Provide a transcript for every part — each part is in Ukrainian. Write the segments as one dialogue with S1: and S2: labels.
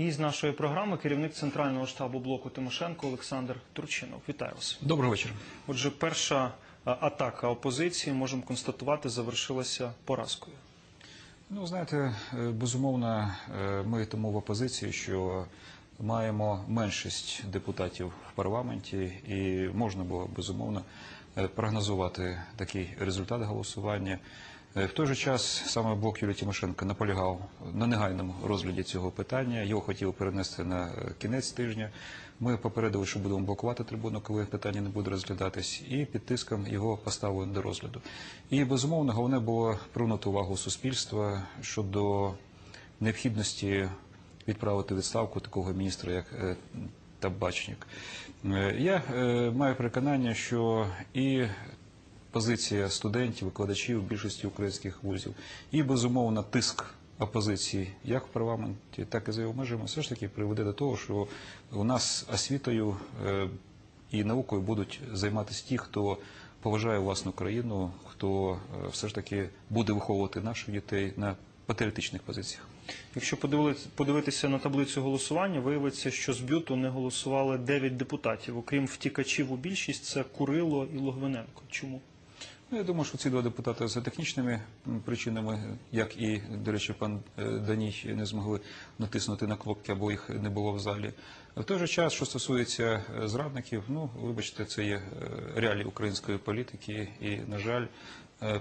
S1: І з нашої програми керівник центрального штабу блоку Тимошенко Олександр Турчинов. Вітаю вас.
S2: Доброго вечора.
S1: Отже, перша атака опозиції можемо констатувати завершилася поразкою.
S2: Ну, знаєте, е, безумовно, е, ми тому в опозиції, що маємо меншість депутатів в парламенті, і можна було безумовно е, прогнозувати такий результат голосування. Е, В той же час саме блок Юлії Тимошенко наполягав на негайному розгляді цього питання. Його хотів перенести на е, кінець тижня. Ми попередили, що будемо блокувати трибуну, коли питання не буде розглядатись, і під тиском його поставили до розгляду. І безумовно, головне було привернути увагу суспільства щодо необхідності відправити відставку такого міністра, як е, Табачник. Я маю переконання, що і позиція студентів, викладачів більшості українських вузів, і безумовно тиск опозиції, як в парламенті, так і за його межами, все ж таки приведе до того, що у нас освітою е, і наукою будуть займатися ті, хто поважає власну країну, хто е, все ж таки буде виховувати наших дітей на патріотичних позиціях.
S1: Якщо подивитися, подивитися на таблицю голосування, виявиться, що з бюту не голосували 9 депутатів. Окрім втікачів у більшість, це Курило і Логвиненко. Чому?
S2: Ну, я думаю, що ці два депутати за технічними причинами, як і, до речі, пан е, Даній не змогли натиснути на кнопки, або їх не було в залі. В той же час, що стосується е, зрадників, ну, вибачте, це є е, реалії української політики, і, на жаль,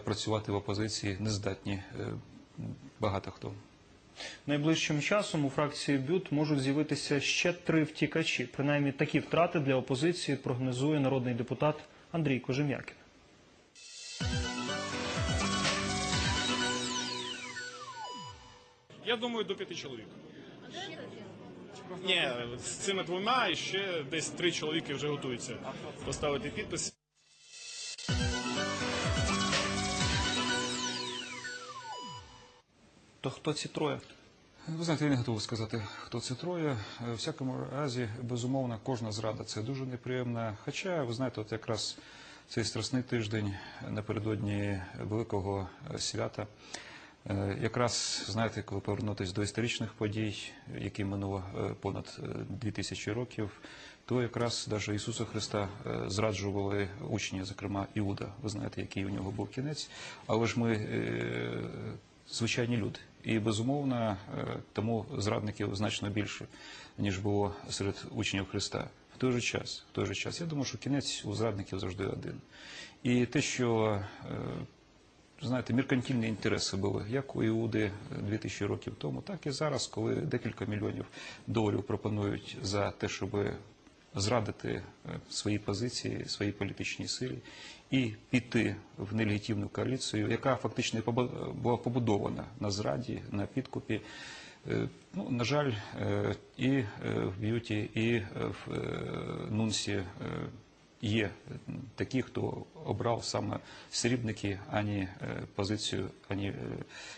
S2: працювати в опозиції не здатні багато хто.
S1: Найближчим часом у фракції БЮТ можуть з'явитися ще три втікачі. Принаймні такі втрати для опозиції прогнозує народний депутат Андрій Кожем'якін.
S3: Я думаю, до п'яти чоловік. Ні, з цими двома і ще десь три чоловіки вже готуються поставити підпис.
S1: То хто ці троє?
S2: Ви знаєте, я не готовий сказати, хто це троє. Е, В всякому разі, безумовно, кожна зрада це дуже неприємно. Хоча, ви знаєте, от якраз цей страсний тиждень напередодні великого е, свята. Е, Якраз знаєте, коли повернутися до історичних подій, які минуло е, понад е, дві тисячі років, то якраз навіть Ісуса Христа е, зраджували учні, зокрема Іуда. Ви знаєте, який у нього був кінець. Але ж ми е, звичайні люди. І безумовно, е, тому зрадників значно більше, ніж було серед учнів Христа. В той же час, в той же час, я думаю, що кінець у зрадників завжди один. І те, що е, знаєте, меркантильні інтереси були як у Іуди 2000 років тому, так і зараз, коли декілька мільйонів доларів пропонують за те, щоб зрадити е, свої позиції, свої політичні силі і піти в нелегітимну коаліцію, яка фактично була побудована на зраді, на підкупі. Е, Ну, на жаль, е, і в б'юті, і в нунсі є такі, хто обрав саме срібники, ані е, позицію, ані е,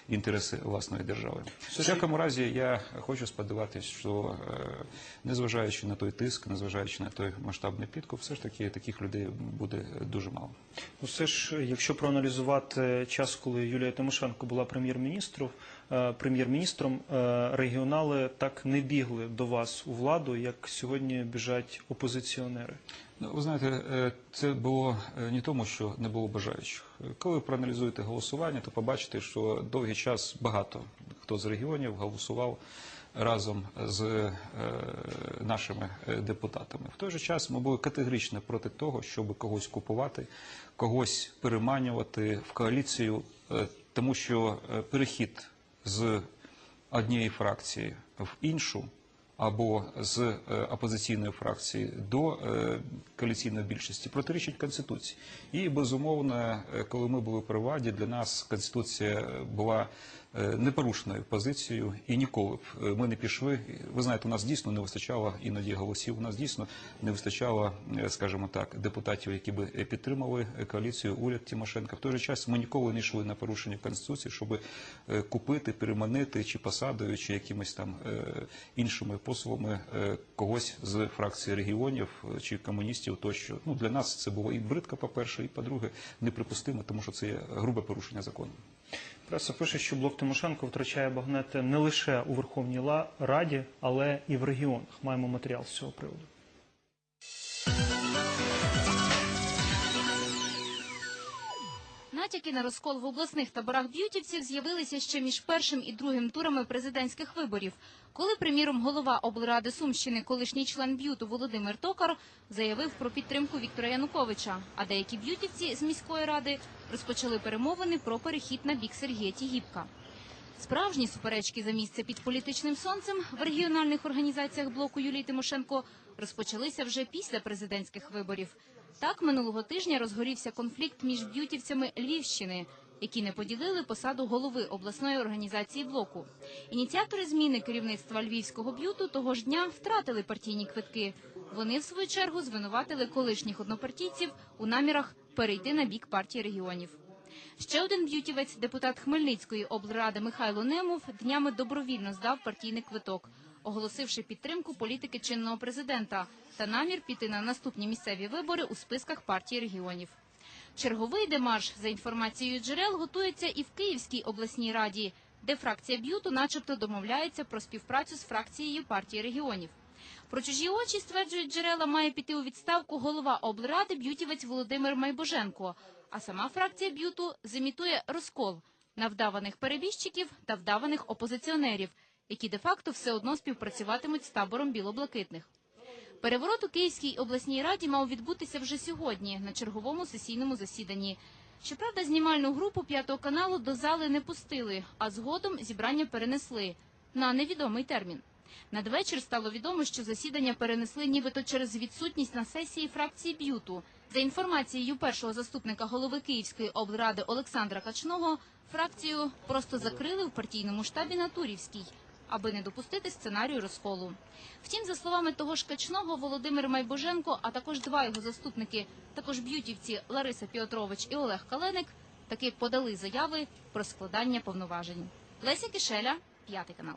S2: інтереси власної держави. В всякому разі, я хочу сподіватися, що е, незважаючи на той тиск, незважаючи на той масштабний підкуп, все ж таки таких людей буде дуже мало.
S1: Ну, Все ж, якщо проаналізувати час, коли Юлія Тимошенко була прем'єр-міністром, е, прем'єр-міністром, е, регіонали так не бігли до вас у владу, як сьогодні біжать опозиціонери.
S2: Ну, ви знаєте, е, це було е, не тому, що не було бажаючих. Коли проаналізуєте голосування, то побачите, що довгий час багато хто з регіонів голосував разом з е, нашими депутатами. В той же час ми були категорично проти того, щоб когось купувати, когось переманювати в коаліцію, тому що перехід з однієї фракції в іншу або з е, опозиційної фракції до е, коаліційної більшості протирічить конституції. І безумовно, е, коли ми були при владі, для нас конституція була непорушною позицією, і ніколи б е, ми не пішли. Ви знаєте, у нас дійсно не вистачало іноді голосів. У нас дійсно не вистачало, е, скажімо так, депутатів, які би е, підтримали е, коаліцію уряд Тимошенка. В той же час ми ніколи не йшли на порушення конституції, щоб е, купити, переманити чи посадою, чи якимись там е, іншими посилами е, когось з фракції регіонів е, чи комуністів. Тощо ну для нас це було і бридко, по перше, і по-друге, неприпустимо, тому що це є грубе порушення закону.
S1: Преса пише, що блок Тимошенко втрачає багнети не лише у Верховній Раді, але і в регіонах. Маємо матеріал з цього приводу.
S4: Натяки на розкол в обласних таборах б'ютівців з'явилися ще між першим і другим турами президентських виборів, коли, приміром, голова облради Сумщини, колишній член б'юту Володимир Токар, заявив про підтримку Віктора Януковича. А деякі б'ютівці з міської ради розпочали перемовини про перехід на бік Сергія Тігіпка. Справжні суперечки за місце під політичним сонцем в регіональних організаціях блоку Юлії Тимошенко розпочалися вже після президентських виборів. Так минулого тижня розгорівся конфлікт між б'ютівцями Львівщини, які не поділили посаду голови обласної організації блоку. Ініціатори зміни керівництва львівського б'юту того ж дня втратили партійні квитки. Вони в свою чергу звинуватили колишніх однопартійців у намірах перейти на бік партії регіонів. Ще один б'ютівець, депутат Хмельницької облради Михайло Немов, днями добровільно здав партійний квиток, оголосивши підтримку політики чинного президента та намір піти на наступні місцеві вибори у списках партії регіонів. Черговий демарш, за інформацією джерел, готується і в Київській обласній раді, де фракція б'юту, начебто, домовляється про співпрацю з фракцією партії регіонів. Про чужі очі, стверджують джерела, має піти у відставку голова облради б'ютівець Володимир Майбоженко. А сама фракція б'юту зимітує розкол на вдаваних перебіжчиків та вдаваних опозиціонерів, які де-факто все одно співпрацюватимуть з табором білоблакитних. Переворот у Київській обласній раді мав відбутися вже сьогодні на черговому сесійному засіданні. Щоправда, знімальну групу п'ятого каналу до зали не пустили, а згодом зібрання перенесли на невідомий термін. Надвечір стало відомо, що засідання перенесли нібито через відсутність на сесії фракції б'юту. За інформацією першого заступника голови Київської облради Олександра Качного, фракцію просто закрили в партійному штабі на Турівській, аби не допустити сценарію розколу. Втім, за словами того ж Качного, Володимир Майбоженко, а також два його заступники, також б'ютівці Лариса Піотрович і Олег Каленик, таки подали заяви про складання повноважень. Леся Кишеля, п'ятий канал.